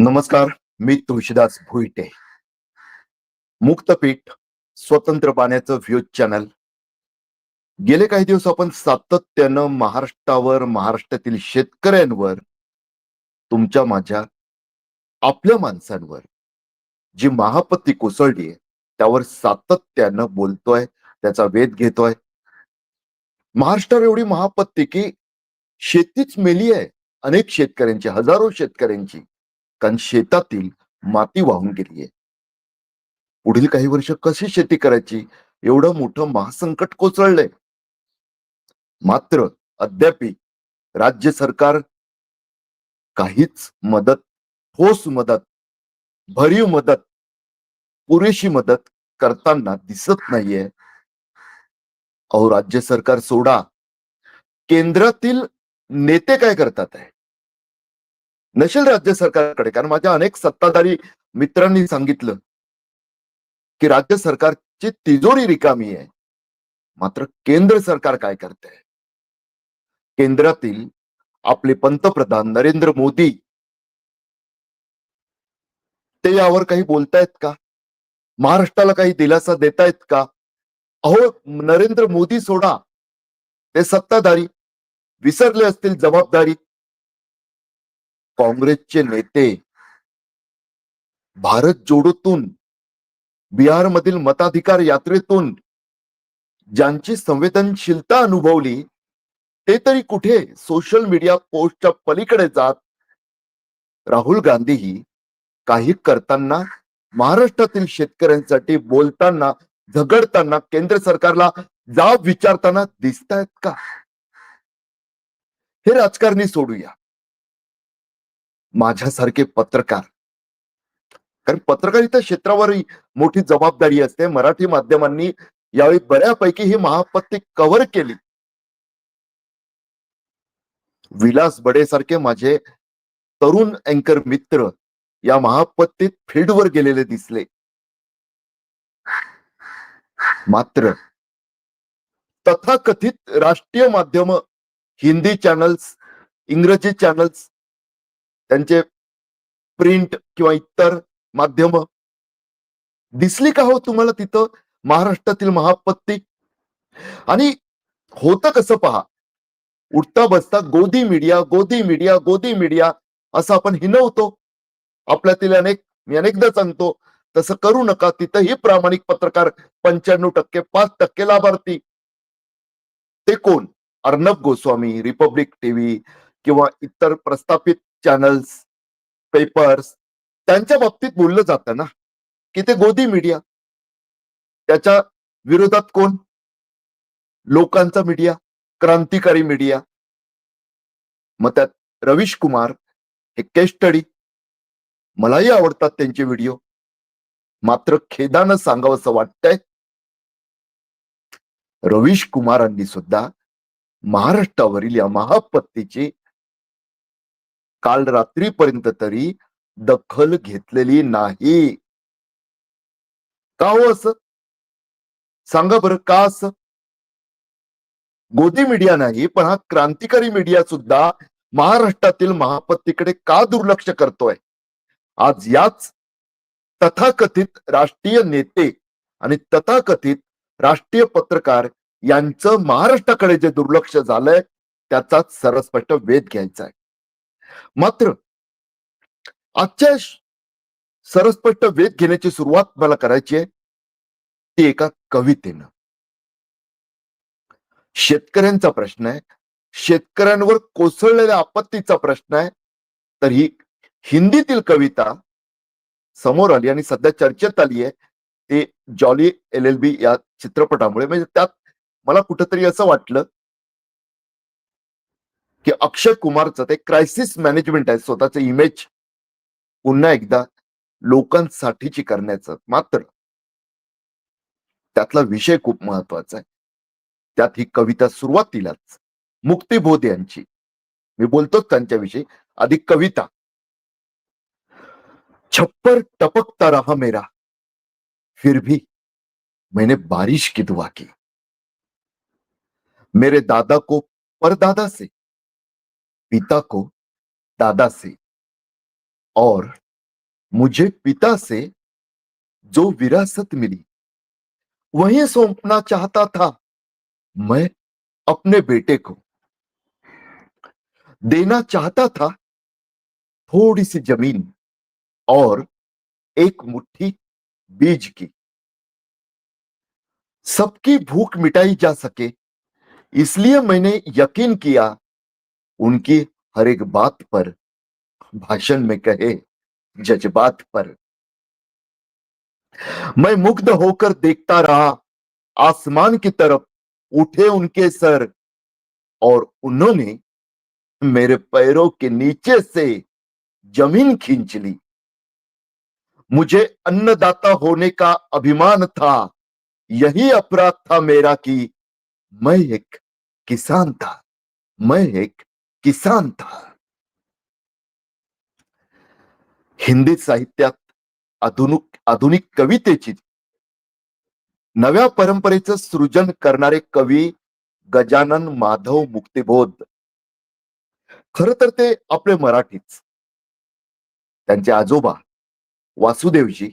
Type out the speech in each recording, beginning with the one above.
नमस्कार मी तुळशीदास भुईटे. मुक्तपीठ स्वतंत्र पाण्याचं व्ह्यूज चॅनल गेले काही दिवस आपण सातत्यानं महाराष्ट्रावर महाराष्ट्रातील शेतकऱ्यांवर तुमच्या माझ्या आपल्या माणसांवर जी महापत्ती कोसळली त्यावर सातत्यानं बोलतोय त्याचा वेध घेतोय. महाराष्ट्रावर एवढी महापत्ती की शेतीच मेली आहे. अनेक शेतकऱ्यांची हजारो शेतकऱ्यांची. कारण शेतातील माती वाहून गेली आहे. पुढील काही वर्ष कशी शेती करायची? एवढं मोठं महासंकट कोसळलंय. मात्र अद्यापी राज्य सरकार काहीच मदत ठोस मदत भरीव मदत पुरेशी मदत करताना दिसत नाहीये. अहो राज्य सरकार सोडा. केंद्रातील नेते काय करतात आहे? नसेल राज्य सरकारकडे कारण माझ्या अनेक सत्ताधारी मित्रांनी सांगितलं की राज्य सरकारची तिजोरी रिकामी आहे. मात्र केंद्र सरकार काय करते केंद्रातील आपले पंतप्रधान नरेंद्र मोदी ते यावर काही बोलतायत का? महाराष्ट्राला काही दिलासा देतायत का? अहो नरेंद्र मोदी सोडा. ते सत्ताधारी विसरले असतील जबाबदारी. काँग्रेसचे नेते भारत जोडोतून बिहारमधील मताधिकार यात्रेतून ज्यांची संवेदनशीलता अनुभवली ते तरी कुठे सोशल मीडिया पोस्टच्या पलीकडे जात? राहुल गांधीही काही करताना महाराष्ट्रातील शेतकऱ्यांसाठी बोलताना झगडताना केंद्र सरकारला जाब विचारताना दिसत आहेत का? हे राजकारणी सोडूया. माझ्यासारखे पत्रकार. कारण पत्रकारिता क्षेत्रावरही मोठी जबाबदारी असते. मराठी माध्यमांनी यावेळी बऱ्यापैकी ही महापत्ती कव्हर केली. विलास बडे सारखे माझे तरुण अँकर मित्र या महापत्तीत फील्डवर गेलेले दिसले. मात्र तथाकथित राष्ट्रीय माध्यम हिंदी चॅनल्स इंग्रजी चॅनल्स त्यांचे प्रिंट किंवा इतर माध्यम दिसली का हो तुम्हाला तिथं? महाराष्ट्रातील महापत्ती. आणि होतं कसं पहा? उठता बसता गोदी मीडिया गोदी मीडिया गोदी मीडिया असं आपण हिनवतो. आपल्यातील अनेक मी अनेकदा सांगतो तसं करू नका. तिथंही प्रामाणिक पत्रकार पंच्याण्णव टक्के पाच टक्के लाभार्थी. ते कोण? अर्णब गोस्वामी रिपब्लिक टीव्ही किंवा इतर प्रस्थापित चॅनल्स पेपर्स त्यांच्या बाबतीत बोललं जातं ना की ते गोदी मीडिया त्याच्या विरोधात कोण? लोकांचा मीडिया क्रांतिकारी मीडिया मग त्यात रवीश कुमार हे केस स्टडी मलाही आवडतात त्यांचे व्हिडिओ मात्र खेदानं सांगावंसं वाटतंय रवीश कुमारांनी सुद्धा महाराष्ट्रावरील या महापत्तीची काल रात्रीपर्यंत तरी दखल घेतलेली नाही. का हो असं? सांगा बरं का असं? गोदी मीडिया नाही पण हा क्रांतिकारी मीडिया सुद्धा महाराष्ट्रातील महापत्तीकडे का दुर्लक्ष करतोय? आज याच तथाकथित राष्ट्रीय नेते आणि तथाकथित राष्ट्रीय पत्रकार यांचं महाराष्ट्राकडे जे दुर्लक्ष झालंय त्याचाच सरस्पष्ट वेध घ्यायचा आहे मात्र आजच्या सरस्पष्ट वेध घेण्याची सुरुवात मला करायची आहे ती एका कवितेनं. शेतकऱ्यांचा प्रश्न आहे. शेतकऱ्यांवर कोसळलेल्या आपत्तीचा प्रश्न आहे. तर ही हिंदीतील कविता समोर आली आणि सध्या चर्चेत आली आहे. ते जॉली एल एल बी या चित्रपटामुळे. म्हणजे त्यात मला कुठंतरी असं वाटलं की अक्षय कुमारचं ते क्रायसिस मॅनेजमेंट आहे स्वतःचं इमेज पुन्हा एकदा लोकांसाठीची करण्याचं मात्र. त्यातला विषय खूप महत्त्वाचा आहे. त्यात ही कविता सुरुवातीलाच. मुक्तिबोध यांची. मी बोलतोच त्यांच्याविषयी. अधिक कविता. छप्पर टपकता रहा मेरा. फिर भी मैंने बारिश की दुआ की. मेरे दादा को परदादा से पिता को दादा से और मुझे पिता से जो विरासत मिली, वही सौंपना चाहता था मैं अपने बेटे को। देना चाहता था थोड़ी सी ज़मीन और एक मुट्ठी बीज की। सबकी भूख मिटाई जा सके, इसलिए मैंने यकीन किया उनकी हर एक बात पर, भाषण में कहे, जज्बात पर। मैं मुग्ध होकर देखता रहा, आसमान की तरफ़ उठे उनके सर और उन्होंने मेरे पैरों के नीचे से ज़मीन खींच ली। मुझे अन्नदाता होने का अभिमान था, यही अपराध था मेरा कि मैं एक किसान था, मैं एक किसान था हिंदी साहित्यात आधुनिक आधुनिक कवितेची नव्या परंपरेचं सृजन करणारे कवी गजानन माधव मुक्तिबोध. खर तर ते आपले मराठीच. त्यांचे आजोबा वासुदेवजी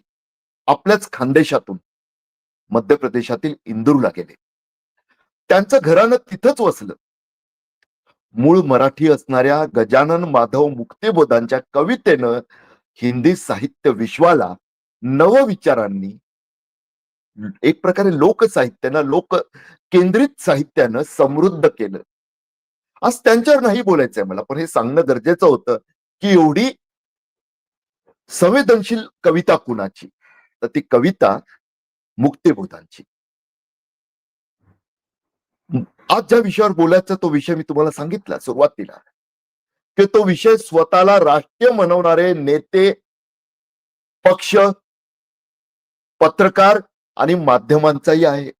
आपल्याच खानदेशातून मध्य प्रदेशातील इंदूरला गेले. त्यांचं घरानं तिथंच वसलं. मूळ मराठी असणाऱ्या गजानन माधव मुक्तिबोधांच्या कवितेनं हिंदी साहित्य विश्वाला नवविचारांनी एक प्रकारे लोकसाहित्यानं लोक केंद्रित साहित्यानं समृद्ध केलं. आज त्यांच्यावर नाही बोलायचंय मला पण हे सांगणं गरजेचं होतं की एवढी संवेदनशील कविता कुणाची? तर ती कविता मुक्तिबोधांची. आज ज्या विषयावर बोलायचा तो विषय मी तुम्हाला सांगितला सुरुवातीला. की तो विषय स्वतःला राष्ट्रीय म्हणवणारे नेते पक्ष पत्रकार आणि माध्यमांचाही आहे.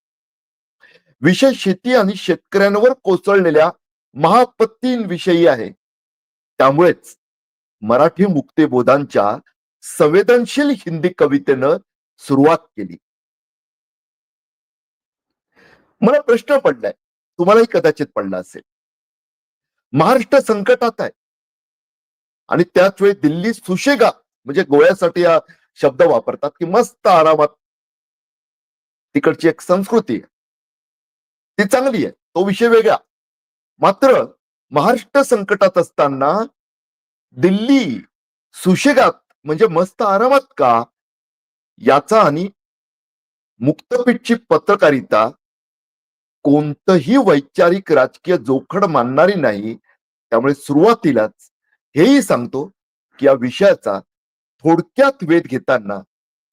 विषय शेती आणि शेतकऱ्यांवर कोसळलेल्या महापत्तींविषयी आहे. त्यामुळेच मराठी मुक्तिबोधांच्या संवेदनशील हिंदी कवितेनं सुरुवात केली. मला प्रश्न पडलाय तुम्हालाही कदाचित पडला असेल. महाराष्ट्र संकटात आहे. आणि त्याच वेळी दिल्ली सुशेगा म्हणजे गोळ्यासाठी हा शब्द वापरतात की मस्त आरामात. तिकडची एक संस्कृती आहे. ती चांगली आहे. तो विषय वेगळा. मात्र महाराष्ट्र संकटात असताना दिल्ली सुशेगात म्हणजे मस्त आरामात का? याचा आणि मुक्तपीठची पत्रकारिता कोणतंही वैचारिक राजकीय जोखड मानणारी नाही त्यामुळे सुरुवातीलाच हेही सांगतो की या विषयाचा थोडक्यात वेध घेताना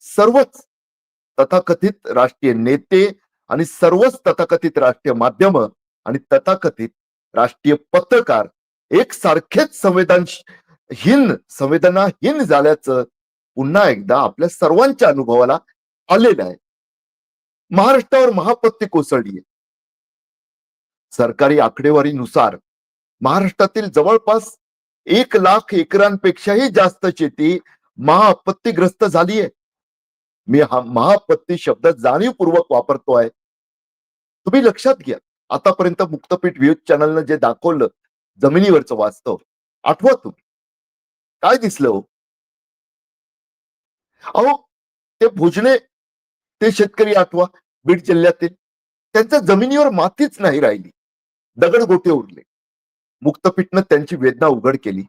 सर्वच तथाकथित राष्ट्रीय नेते आणि सर्वच तथाकथित राष्ट्रीय माध्यम आणि तथाकथित राष्ट्रीय पत्रकार एक सारखेच संवेदनहीन संवेदनाहीन झाल्याचं पुन्हा एकदा आपल्या सर्वांच्या अनुभवाला आलेलं आहे. महाराष्ट्रावर महापत्ती कोसळली आहे. सरकारी आकडेवारीनुसार महाराष्ट्रातील जवळपास एक लाख एकरांपेक्षाही जास्त शेती महाआपत्तीग्रस्त झाली आहे. मी हा महापत्ती शब्द जाणीवपूर्वक वापरतोय तुम्ही लक्षात घ्या. आतापर्यंत मुक्तपीठ व्ह्यूज चॅनलनं जे दाखवलं जमिनीवरचं वास्तव आठवा तुम्ही. काय दिसलं हो? अहो ते भोजने ते शेतकरी आठवा बीड जिल्ह्यातील. त्यांच्या जमिनीवर मातीच नाही राहिली. दगड गोटे उरले. मुक्तपीठनं त्यांची वेदना उघड केली.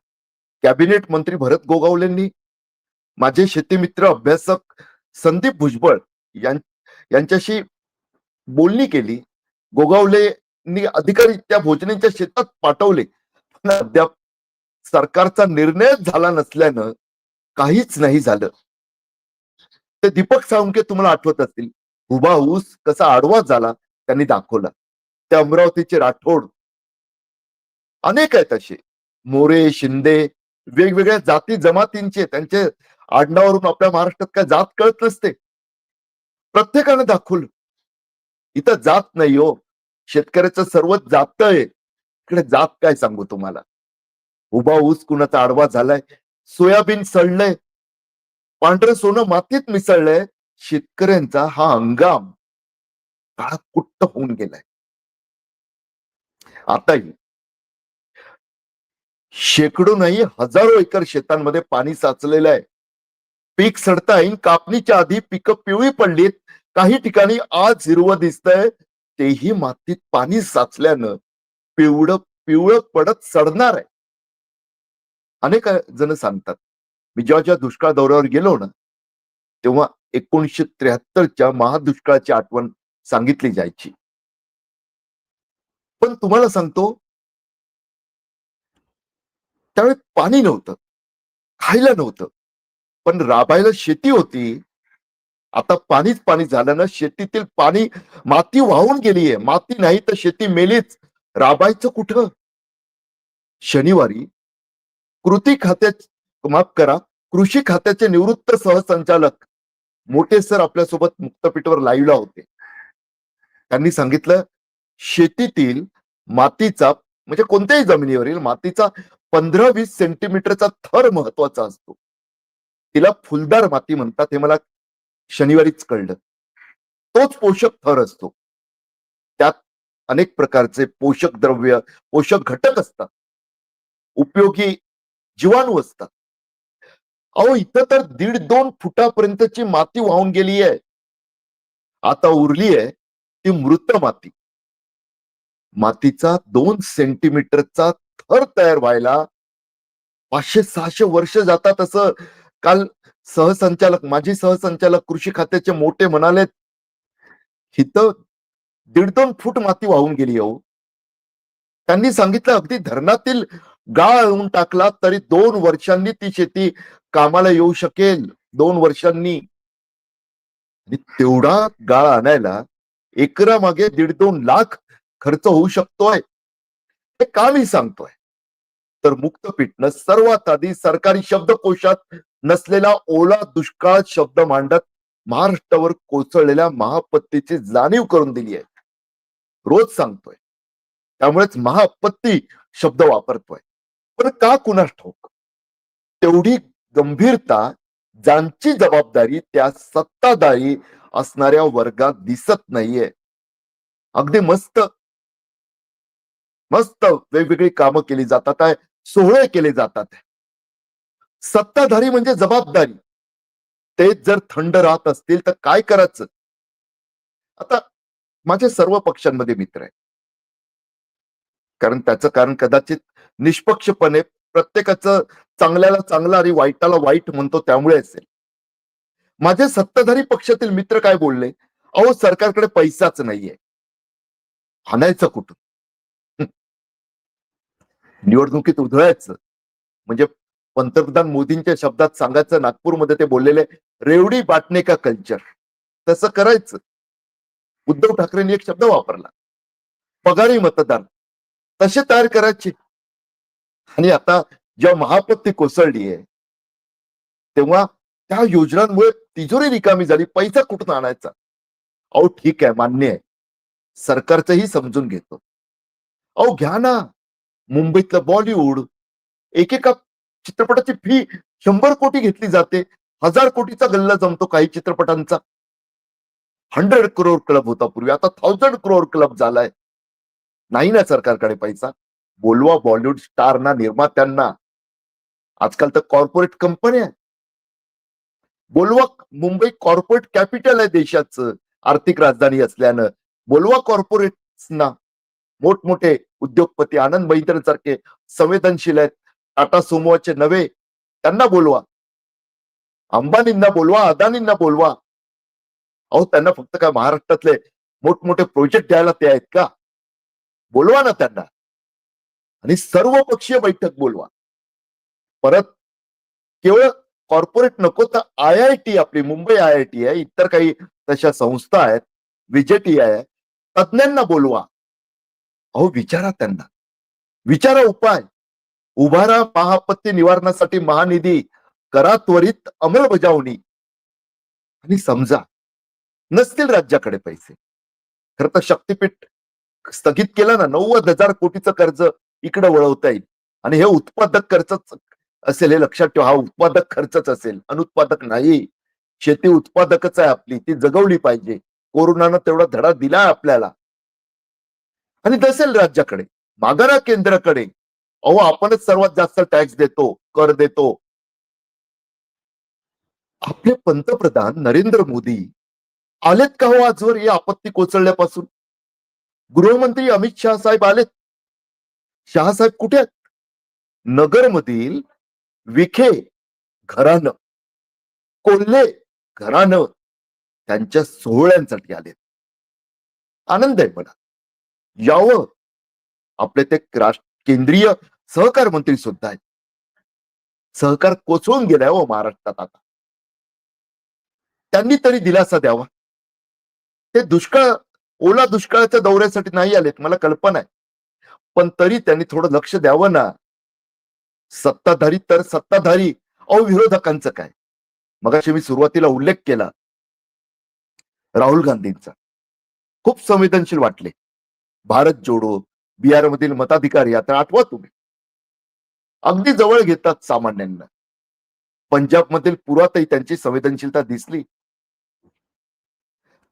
कॅबिनेट मंत्री भरत गोगावलेंनी माझे शेतीमित्र अभ्यासक संदीप भुजबळ यांच्याशी बोलणी केली. गोगावलेंनी अधिकारी त्या भोजनेच्या शेतात पाठवले. पण अद्याप सरकारचा निर्णयच झाला नसल्यानं काहीच नाही झालं. ते दीपक साळुंके तुम्हाला आठवत असतील. उभा ऊस कसा आडवा झाला त्यांनी दाखवला. ते अमरावतीचे राठोड. अनेक आहेत असे मोरे शिंदे वेगवेगळ्या जाती जमातींचे त्यांचे आडनावरून आपल्या महाराष्ट्रात काय जात कळत नसते. प्रत्येकानं दाखवलं. इथं जात नाही हो. शेतकऱ्याचं सर्वच जात आहे इकडे जात काय सांगू तुम्हाला? उभा ऊस कुणाचा आडवा झालाय? सोयाबीन सडलंय. पांढरं सोनं मातीत मिसळलंय. शेतकऱ्यांचा हा हंगाम काळा कुट्ट होऊन गेलाय. आताही शेकडो नाही हजारो एकर शेतांमध्ये पाणी साचलेलं आहे. पीक सडता येईल कापणीच्या आधी पिकं पिवळी पडलीत. काही ठिकाणी आज हिरवं दिसतंय. तेही मातीत पाणी साचल्यानं पिवळं पिवळं पडत सडणार आहे. अनेक जण सांगतात मी जेव्हा जेव्हा दुष्काळ दौऱ्यावर गेलो ना तेव्हा एकोणीसशे त्र्याहत्तरच्या महादुष्काळाची आठवण सांगितली जायची. पण तुम्हाला सांगतो त्यावेळी पाणी नव्हतं खायला नव्हतं. पण राबायला शेती होती. आता पाणीच पाणी झालं ना शेतीतील पाणी माती वाहून गेलीये. माती नाही तर शेती मेलीच. राबायचं कुठं? शनिवारी कृती खात्या माफ करा कृषी खात्याचे निवृत्त सहसंचालक मोठे सर आपल्यासोबत मुक्तपीठवर लाईव्हला होते. त्यांनी सांगितलं शेतीतील मातीचा म्हणजे कोणत्याही जमिनीवरील मातीचा पंधरा वीस सेंटीमीटरचा थर महत्त्वाचा असतो. तिला फुलदार माती म्हणतात हे मला शनिवारीच कळलं. तोच पोषक थर असतो. त्यात अनेक प्रकारचे पोषक द्रव्य पोषक घटक असतात. उपयोगी जीवाणू असतात. अहो इथं तर दीड दोन फुटापर्यंतची माती वाहून गेली आहे आता उरली आहे ती मृत माती. मातीचा दोन सेंटीमीटरचा थर तयार व्हायला पाचशे सहाशे वर्ष जातात असं काल सहसंचालक माजी सहसंचालक कृषी खात्याचे मोठे म्हणाले हिथं दीड दोन फूट माती वाहून गेली हो त्यांनी सांगितलं अगदी धरणातील गाळ येऊन टाकला तरी दोन वर्षांनी ती शेती कामाला येऊ शकेल. दोन वर्षांनी. तेवढा गाळ आणायला एकरा मागे दीड दोन लाख खर्च होऊ शकतोय. हे का मी सांगतोय. तर मुक्तपीठनं सर्वात आधी सरकारी शब्दकोशात नसलेला ओला दुष्काळ शब्द मांडत महाराष्ट्रावर कोसळलेल्या महापत्तीची जाणीव करून दिली आहे. रोज सांगतोय. त्यामुळेच महापत्ती शब्द वापरतोय. पण का कुणास ठोक तेवढी गंभीरता ज्यांची जबाबदारी त्या सत्ताधारी असणाऱ्या वर्गात दिसत नाहीये. अगदी मस्त मस्त वेगवेगळी कामं केली जातात आहे. सोहळे केले जातात सत्ताधारी म्हणजे जबाबदारी. ते जर थंड राहत असतील तर काय करायचं? आता माझे सर्व पक्षांमध्ये मित्र आहे कारण त्याचं कारण कदाचित निष्पक्षपणे प्रत्येकाचं चांगल्याला चांगला आणि वाईटाला वाईट म्हणतो त्यामुळे असेल. माझे सत्ताधारी पक्षातील मित्र काय बोलले? अहो सरकारकडे पैसाच नाहीये. आणायचं कुठून? निवडणुकीत उधळायचं. म्हणजे पंतप्रधान मोदींच्या शब्दात सांगायचं नागपूरमध्ये ते बोललेले रेवडी बाटणे का कल्चर? तसं करायचं. उद्धव ठाकरेंनी एक शब्द वापरला. पगारी मतदार तसे तयार करायचे. आणि आता जेव्हा महापत्ती कोसळली आहे तेव्हा त्या योजनांमुळे तिजोरी रिकामी झाली पैसा कुठून आणायचा? अहो ठीक आहे मान्य आहे. सरकारचंही समजून घेतो. अहो घ्या ना. मुंबईतलं बॉलिवूड एकेका चित्रपटाची फी शंभर कोटी घेतली जाते. हजार कोटीचा गल्ला जमतो काही चित्रपटांचा. हंड्रेड करोड क्लब होता पूर्वी. आता थाउजंड करोड क्लब झालाय. नाही ना सरकारकडे पैसा. बोलवा बॉलिवूड स्टारना निर्मात्यांना. आजकाल तर कॉर्पोरेट कंपन्या बोलवा मुंबई कॉर्पोरेट कॅपिटल आहे देशाचं. आर्थिक राजधानी असल्यानं. बोलवा कॉर्पोरेट्सना मोठमोठे उद्योगपती आनंद महिंद्र सारखे संवेदनशील आहेत. टाटा सोमोचे नवे त्यांना बोलवा. अंबानींना बोलवा अदानींना बोलवा. अहो त्यांना फक्त काय महाराष्ट्रातले मोठमोठे प्रोजेक्ट द्यायला ते आहेत का? बोलवा ना त्यांना. आणि सर्व पक्षीय बैठक बोलवा. परत केवळ कॉर्पोरेट नको तर आय आय टी आपली मुंबई आय आय टी आहे इतर काही तशा संस्था आहेत विजेटी आहे तज्ज्ञांना बोलवा. अहो विचारा त्यांना. विचारा उपाय. उभारा महापत्ती निवारणासाठी महानिधी. करा त्वरित अंमलबजावणी. आणि समजा नसतील राज्याकडे पैसे. खर तर शक्तीपीठ स्थगित केलं ना नव्वद हजार कोटीचं कर्ज इकडे वळवता येईल. आणि हे उत्पादक खर्चच असेल हे लक्षात ठेवा हा उत्पादक खर्चच असेल. अनुत्पादक नाही. शेती उत्पादकच आहे आपली ती जगवली पाहिजे. कोरोनानं तेवढा धडा दिला आपल्याला. आणि दसेल राज्याकडे माघारा केंद्राकडे. अहो आपणच सर्वात जास्त टॅक्स देतो कर देतो. आपले पंतप्रधान नरेंद्र मोदी आलेत का हो आजवर ही आपत्ती कोसळल्यापासून? गृहमंत्री अमित शहा साहेब आलेत. शहासाहेब कुठे आहेत? नगरमधील विखे घरानं कोल्हे घरानं त्यांच्या सोहळ्यांसाठी आलेत. आनंद आहे मला. यावं. आपले ते राष्ट्र केंद्रीय सहकार मंत्री सुद्धा आहेत. सहकार कोसळून गेलाय हो महाराष्ट्रात आता. त्यांनी तरी दिलासा द्यावा. ते दुष्काळ ओला दुष्काळाच्या दौऱ्यासाठी नाही आलेत मला कल्पना आहे. पण तरी त्यांनी थोडं लक्ष द्यावं ना. सत्ताधारी तर सत्ताधारी अविरोधकांचं काय? मगाशी मी सुरुवातीला उल्लेख केला. राहुल गांधींचा. खूप संवेदनशील वाटले. भारत जोडो बिहार मधील मताधिकारी यात्रा आठवा तुम्ही. अगदी जवळ घेतात सामान्यांना. पंजाब मधील पुरातही त्यांची संवेदनशीलता दिसली.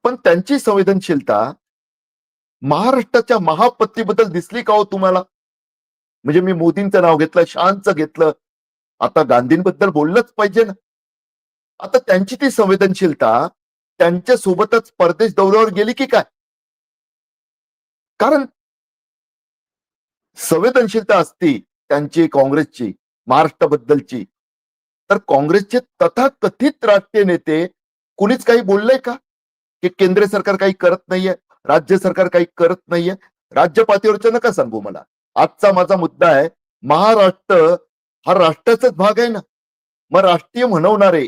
पण त्यांची संवेदनशीलता महाराष्ट्राच्या महापत्तीबद्दल दिसली का हो तुम्हाला? म्हणजे मी मोदींचं नाव घेतलं शहांचं घेतलं आता गांधींबद्दल बोललंच पाहिजे ना. आता त्यांची ती संवेदनशीलता त्यांच्या सोबतच परदेश दौऱ्यावर गेली की काय? कारण संवेदनशीलता असती त्यांची काँग्रेसची महाराष्ट्राबद्दलची. तर काँग्रेसचे तथाकथित राष्ट्रीय नेते कुणीच काही बोललंय का? की केंद्र सरकार काही करत नाहीये राज्य सरकार काही करत नाहीये? राज्य पातळीवरच्या नका सांगू मला. आजचा माझा मुद्दा आहे महाराष्ट्र हा राष्ट्राचाच भाग आहे ना? मग राष्ट्रीय म्हणवणारे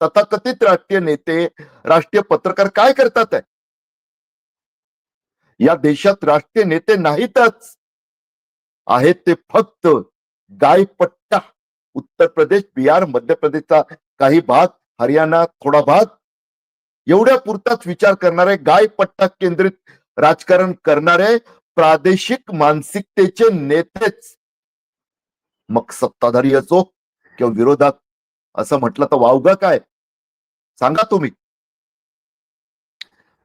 तथाकथित राष्ट्रीय नेते राष्ट्रीय पत्रकार काय करतात आहे? या देशात राष्ट्रीय नेते नाहीतच. आहेत ते फक्त गायपट्टा. उत्तर प्रदेश बिहार मध्य प्रदेशचा काही भाग हरियाणा थोडा भाग. एवढ्या पुरताच विचार करणारे गायपट्टा केंद्रित राजकारण करणारे प्रादेशिक मानसिकतेचे नेतेच. मग सत्ताधारी असो किंवा विरोधात असं म्हटलं तर वावगा काय? सांगा तुम्ही.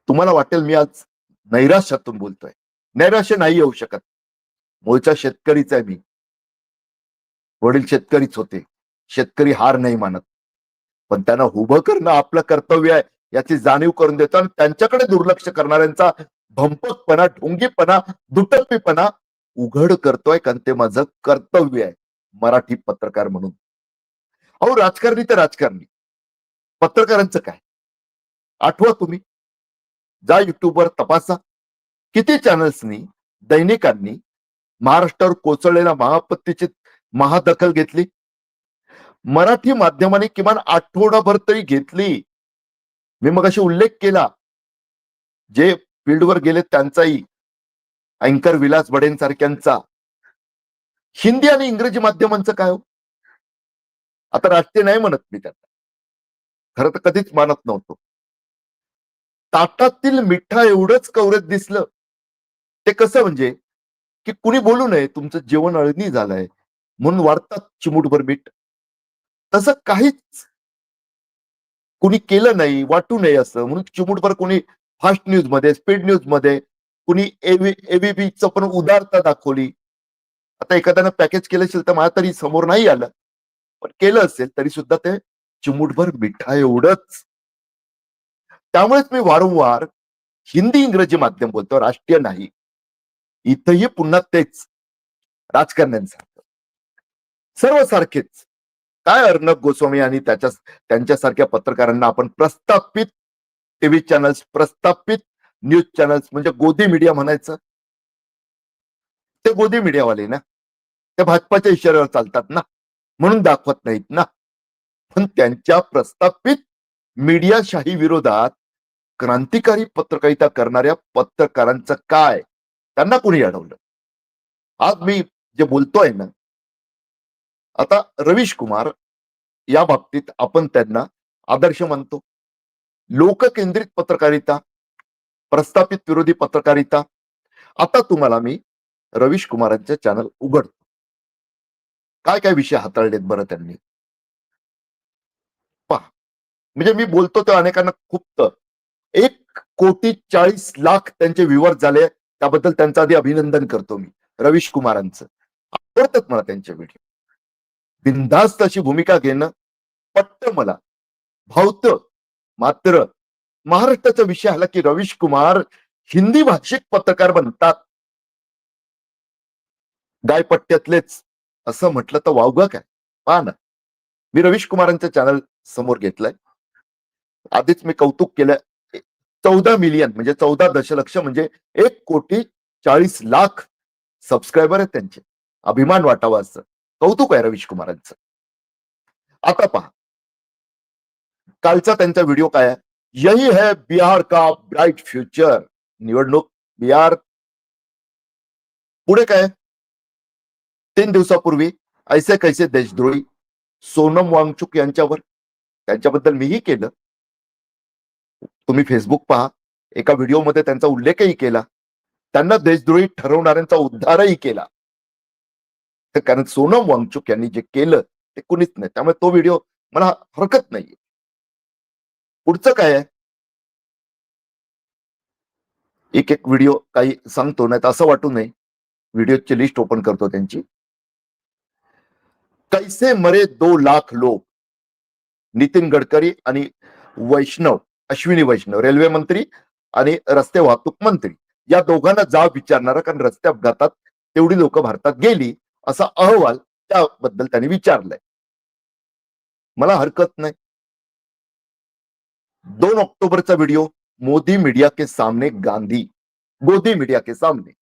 तुम्हाला वाटेल मी आज नैराश्यातून बोलतोय. नैराश्य नाही येऊ शकत. मूळचा शेतकरीच आहे मी. वडील शेतकरीच होते. शेतकरी हार नाही मानत. पण त्यांना उभं करणं आपलं कर्तव्य आहे. याची जाणीव करून देतो आणि त्यांच्याकडे दुर्लक्ष करणाऱ्यांचा भंपकपणा ढोंगीपणा दुटप्पीपणा उघड करतोय कारण ते माझं कर्तव्य आहे. मराठी पत्रकार म्हणून. अहो राजकारणी तर राजकारणी. पत्रकारांचं काय? आठवा तुम्ही. जा युट्यूबवर तपासा. किती चॅनल्सनी दैनिकांनी महाराष्ट्रावर कोसळलेल्या महापत्तीची महादखल घेतली? मराठी माध्यमाने किमान आठवडाभर तरी घेतली. मी मग अशी उल्लेख केला. जे फील्डवर गेले त्यांचाही अँकर विलास बडेंसारख्यांचा. हिंदी आणि इंग्रजी माध्यमांचं काय हो? आता राष्ट्रीय नाही म्हणत मी त्यांना. खरं तर कधीच मानत नव्हतो. ताटातील मिठा एवढंच कवरत दिसलं. ते कसं म्हणजे? की कुणी बोलू नये तुमचं जेवण अळणी झालंय म्हणून वाढतात चिमूटभर मीठ. तसं काहीच कुणी केलं नाही वाटू नये असं म्हणून चिमूटभर कोणी फास्ट न्यूजमध्ये स्पीड न्यूजमध्ये कुणी एबीपीचं पण उदारता दाखवली. आता एखाद्यानं पॅकेज केलं असेल तर मला तरी समोर नाही आलं. पण केलं असेल तरी सुद्धा ते चिमूटभर मिठा एवढंच. त्यामुळेच मी वारंवार हिंदी इंग्रजी माध्यम बोलतो राष्ट्रीय नाही. इथंही पुन्हा तेच राजकारण्यांसारखं. सर्व सारखेच काय अर्णब गोस्वामी आणि त्याच्या त्यांच्यासारख्या पत्रकारांना आपण प्रस्थापित टीव्ही चॅनल्स प्रस्थापित न्यूज चॅनल्स म्हणजे गोदी मीडिया म्हणायचं? ते गोदी मीडियावाले ना? ते भाजपाच्या इशाऱ्यावर चालतात ना? म्हणून दाखवत नाहीत ना? पण त्यांच्या प्रस्थापित मीडियाशाही विरोधात क्रांतिकारी पत्रकारिता करणाऱ्या पत्रकारांचं काय? त्यांना कोणी अडवलं? आज मी जे बोलतोय ना आता रवीश कुमार या बाबतीत आपण त्यांना आदर्श मानतो. लोककेंद्रित पत्रकारिता प्रस्थापित विरोधी पत्रकारिता आता तुम्हाला मी रवीश कुमारांचे चॅनल उघडतो. काय काय विषय हाताळलेत बरं त्यांनी? पहा म्हणजे मी बोलतो तेव्हा अनेकांना खूप एक कोटी चाळीस लाख त्यांचे व्ह्युअर झाले. त्याबद्दल त्यांचं आधी अभिनंदन करतो मी. रवीश कुमारांचं. आवडतात मला त्यांचे व्हिडिओ बिनधास्त अशी भूमिका घेणं पट्ट मला. भावतं मात्र महाराष्ट्राचा विषय आला की रवीश कुमार हिंदी भाषिक पत्रकार बनतात. गायपट्ट्यातलेच असं म्हटलं तर वावगा काय? पहा ना. मी रवीश कुमारांचं चॅनल समोर घेतलंय. आधीच मी कौतुक केलं. चौदा मिलियन म्हणजे चौदा दशलक्ष म्हणजे एक कोटी चाळीस लाख सबस्क्रायबर आहेत त्यांचे. अभिमान वाटावा असं. कौतुक आहे रवीश कुमारांचं. आता पहा. कालचा त्यांचा व्हिडिओ काय आहे? यही है बिहार का ब्राईट फ्युचर निवडणूक बिहार. पुढे काय तीन दिवसापूर्वी ऐसे कैसे देशद्रोही सोनम वांगचुक यांच्यावर. त्यांच्याबद्दल मीही केलं. तुम्ही फेसबुक पहा. एका व्हिडिओमध्ये त्यांचा उल्लेखही केला. त्यांना देशद्रोही ठरवणाऱ्यांचा उद्धारही केला. तर कारण सोनम वांगचुक यांनी जे केलं ते कुणीच नाही. त्यामुळे तो व्हिडिओ मला हरकत नाहीये. पुढचं काय आहे? एक एक व्हिडिओ काही सांगतो नाही तर असं वाटू नये. व्हिडिओची लिस्ट ओपन करतो त्यांची. कैसे मरे दो लाख लोक नितीन गडकरी आणि वैष्णव. अश्विनी वैष्णव रेल्वे मंत्री आणि रस्ते वाहतूक मंत्री. या दोघांना जाब विचारणारा कारण रस्ते अपघातात तेवढी लोक भारतात गेली असा अहवाल त्याबद्दल त्यांनी विचारलाय. मला हरकत नाही. दोन ऑक्टोबरचा व्हिडिओ मोदी मीडिया के सामने गांधी. गोदी मीडिया के सामने.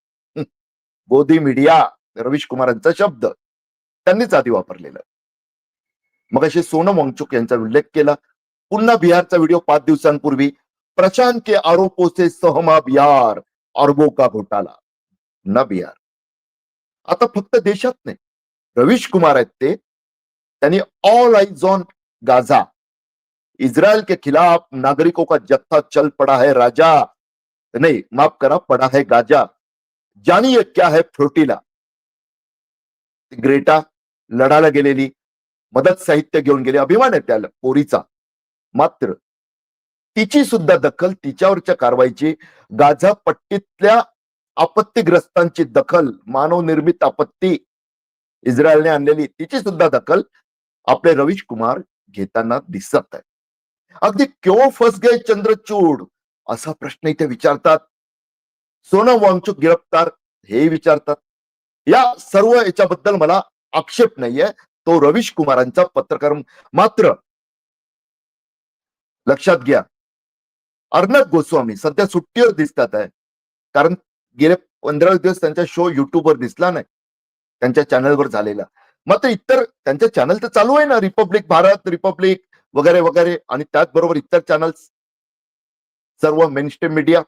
गोदी मीडिया रवीश कुमारांचा शब्द. त्यांनीच आधी वापरलेला. मग असे सोनम वांगचुक यांचा उल्लेख केला. पुन्हा बिहारचा व्हिडिओ पाच दिवसांपूर्वी. प्रशांत के आरोपों से सहमा बिहार अरबों का घोटाला. न बिहार. आता फक्त देशात नाही. रवीश कुमार आहेत ते. त्यांनी all eyes on Gaza. Israel के खिलाफ नागरिकों का जत्था चल पड़ा है राजा. नहीं, माफ़ करा, पड़ा है गाजा जानिए क्या है फ्लोटिला. ग्रेटा, लढायला गेलेली, मदत साहित्य घेऊन गेले. अभिमान आहे त्याला, पोरीचा. मात्र तिची सुद्धा दखल तिच्यावरच्या कारवाईची गाझा पट्टीतल्या आपत्तीग्रस्तांची दखल मानवनिर्मित आपत्ती इस्रायलने आणलेली तिची सुद्धा दखल आपले रवीश कुमार घेताना दिसत आहे अगदी क्यो फस गे चंद्रचूड? असा प्रश्न इथे विचारतात. सोनम वांगचुक गिरफ्तार हे विचारतात. या सर्व याच्याबद्दल मला आक्षेप नाहीये. तो रवीश कुमारांचा पत्रकार मात्र लक्षात घ्या. अर्णब गोस्वामी सध्या सुट्टीवर दिसतात आहे. कारण गेले पंधरा दिवस त्यांचा शो युट्यूबवर दिसला नाही. त्यांच्या चॅनलवर झालेला. मात्र इतर त्यांचे चॅनल तर चालू आहे ना. रिपब्लिक भारत रिपब्लिक वगैरे वगैरे. आणि त्याचबरोबर इतर चॅनल्स सर्व मेनस्ट्रीम मीडिया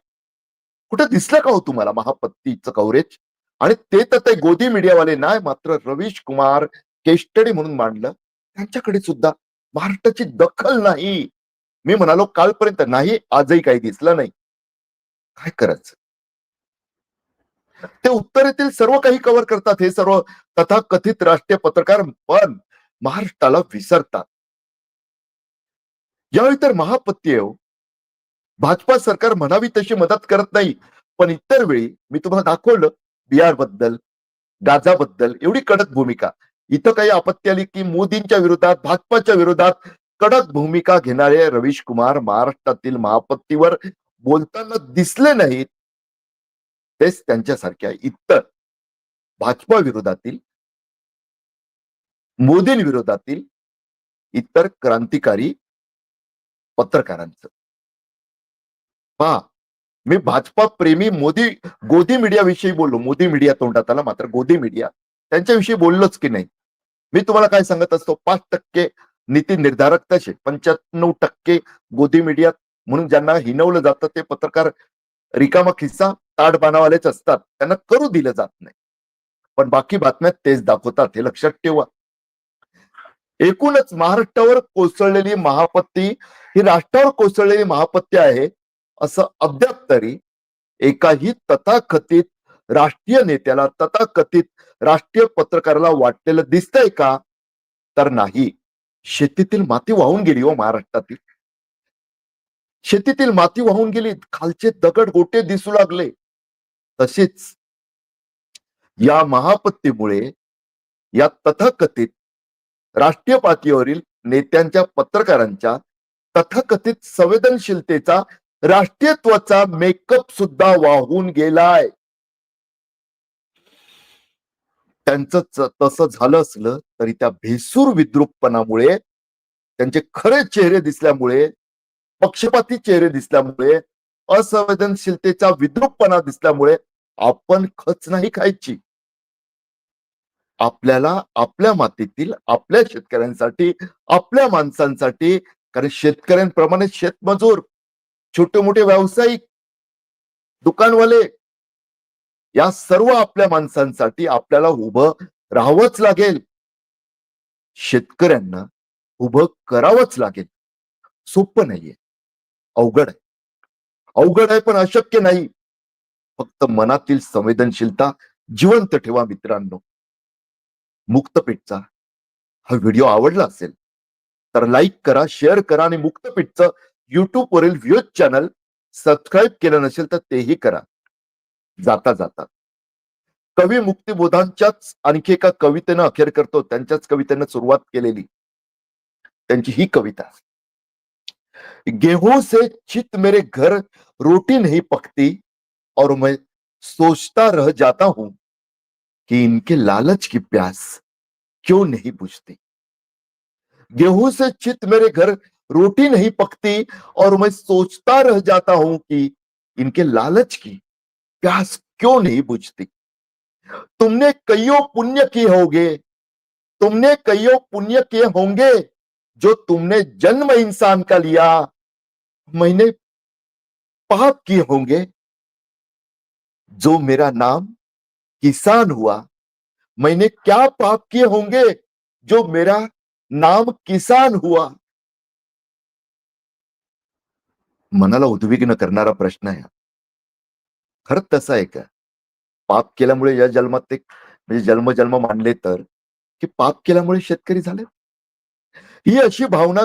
कुठे दिसलं का हो तुम्हाला महापत्तीचं कव्हरेज आणि ते तर ते गोदी मीडियावाले नाही मात्र रवीश कुमार केस्टडी म्हणून मांडलं. त्यांच्याकडे सुद्धा महाराष्ट्राची दखल नाही. मी म्हणालो कालपर्यंत नाही आजही काही दिसलं नाही. काय करायचं? ते उत्तरेतील सर्व काही कव्हर करतात हे सर्व तथाकथित राष्ट्रीय पत्रकार पण महाराष्ट्राला विसरतात. यावेळी तर महापत्ती हो. भाजपा सरकार म्हणावी तशी मदत करत नाही पण इतर वेळी मी तुम्हाला दाखवलं बिहारबद्दल गाझाबद्दल एवढी कडक भूमिका. इथं काही आपत्ती आली की मोदींच्या विरोधात भाजपाच्या विरोधात कडक भूमिका घेणारे रवीश कुमार महाराष्ट्रातील महापत्तीवर बोलताना दिसले नाहीत. तेच त्यांच्यासारख्या इतर भाजपा विरोधातील मोदींविरोधातील इतर क्रांतिकारी पत्रकारांचं. पहा मी भाजपा प्रेमी मोदी गोदी मीडियाविषयी बोललो. मोदी मीडिया तोंडात आला मात्र गोदी मीडिया त्यांच्याविषयी बोललोच की नाही. मी तुम्हाला काय सांगत असतो? पाच टक्के नीती निर्धारक तसे. पंच्याण्णव टक्के गोदी मीडियात म्हणून ज्यांना हिनवलं जातं ते पत्रकार रिकामा खिस्सा ताट बाणावालेच असतात. त्यांना करू दिलं जात नाही. पण बाकी बातम्या तेच दाखवतात. हे लक्षात ठेवा. एकूणच महाराष्ट्रावर कोसळलेली महापत्ती ही राष्ट्रावर कोसळलेली महापत्ती आहे असं अद्याप तरी एकाही तथाकथित राष्ट्रीय नेत्याला तथाकथित राष्ट्रीय पत्रकाराला वाटलेलं दिसतंय का? तर नाही. शेतीतील माती वाहून गेली हो महाराष्ट्रातील. शेतीतील माती वाहून गेली खालचे दगड गोटे दिसू लागले. तसेच या महापत्तीमुळे या तथाकथित राष्ट्रीय पातळीवरील नेत्यांच्या पत्रकारांच्या तथाकथित संवेदनशीलतेचा राष्ट्रीयत्वाचा मेकअप सुद्धा वाहून गेलाय. त्यांचं तसं झालं असलं तरी त्या भेसूर विद्रूपपणामुळे त्यांचे खरे चेहरे दिसल्यामुळे पक्षपाती चेहरे दिसल्यामुळे असंवेदनशीलतेचा विद्रूपपणा दिसल्यामुळे आपण खच नाही खायची. आपल्याला आपल्या मातीतील आपल्या शेतकऱ्यांसाठी आपल्या माणसांसाठी कारण शेतकऱ्यांप्रमाणे शेतमजूर छोटे मोठे व्यावसायिक दुकानवाले या सर्व आपल्या माणसांसाठी आपल्याला उभं राहावंच लागेल. शेतकऱ्यांना उभं करावंच लागेल. सोपं नाहीये. अवघड आहे. अवघड आहे पण अशक्य नाही. फक्त मनातील संवेदनशीलता जिवंत ठेवा मित्रांनो. मुक्तपीठचा हा व्हिडिओ आवडला असेल तर लाईक करा शेअर करा आणि मुक्तपीठचं युट्यूबवरील व्ह्यूज चॅनल सबस्क्राईब केलं नसेल तर तेही करा. जाता जाता कवी मुक्तिबोधांच्याच आणखी एका कवितेनं अखेर करतो. त्यांच्याच कवितेनं सुरुवात केलेली. त्यांची ही कविता. गेहूँ से चित मेरे घर, रोटी नहीं पकती, और मैं सोचता रह जाता हूँ कि इनके लालच की प्यास क्यों नहीं बुझती। गेहूँ से चित मेरे घर, रोटी नहीं पकती, और मैं सोचता रह जाता हूँ कि इनके लालच की प्यास क्यों नहीं बुझती? तुमने कईयों पुण्य किए होंगे, तुमने कईयों पुण्य किए होंगे जो तुमने जन्म इंसान का लिया। मैंने पाप किए होंगे जो मेरा नाम किसान हुआ। मैंने क्या पाप किए होंगे जो मेरा नाम किसान हुआ? मनाला उद्विग्न करणारा प्रश्न आहे हा. खरंच तसं आहे का? पाप केल्यामुळे या जन्मात ते म्हणजे जन्म जन्म मानले तर की पाप केल्यामुळे शेतकरी झाले? ही अशी भावना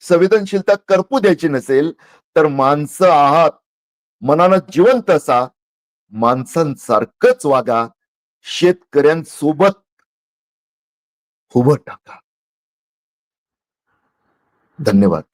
संवेदनशीलता करपू द्यायची नसेल तर माणसं आहात मनानं जिवंत असा माणसांसारखंच वागा शेतकऱ्यांसोबत उभं टाका. धन्यवाद.